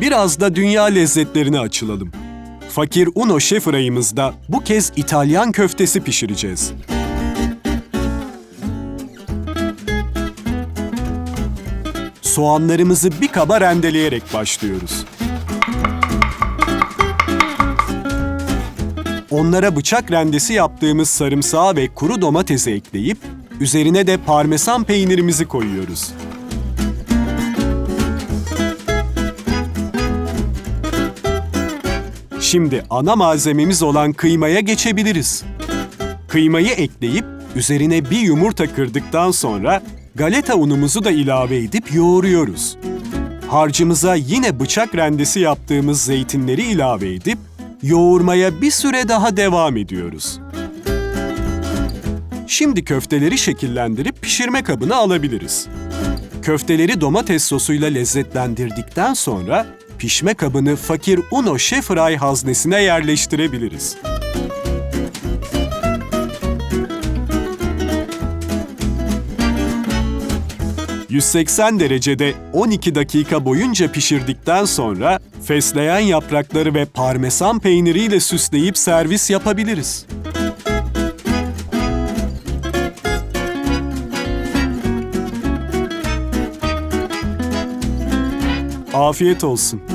biraz da dünya lezzetlerine açılalım. Fakir Uno Şef rayımızda bu kez İtalyan köftesi pişireceğiz. Soğanlarımızı bir kaba rendeleyerek başlıyoruz. Onlara bıçak rendesi yaptığımız sarımsağı ve kuru domatesi ekleyip üzerine de parmesan peynirimizi koyuyoruz. Şimdi ana malzememiz olan kıymaya geçebiliriz. Kıymayı ekleyip üzerine bir yumurta kırdıktan sonra galeta unumuzu da ilave edip yoğuruyoruz. Harcımıza yine bıçak rendesi yaptığımız zeytinleri ilave edip yoğurmaya bir süre daha devam ediyoruz. Şimdi köfteleri şekillendirip pişirme kabına alabiliriz. Köfteleri domates sosuyla lezzetlendirdikten sonra pişme kabını fakir Uno Fry haznesine yerleştirebiliriz. ...180 derecede 12 dakika boyunca pişirdikten sonra... ...fesleğen yaprakları ve parmesan peyniriyle süsleyip servis yapabiliriz. Afiyet olsun.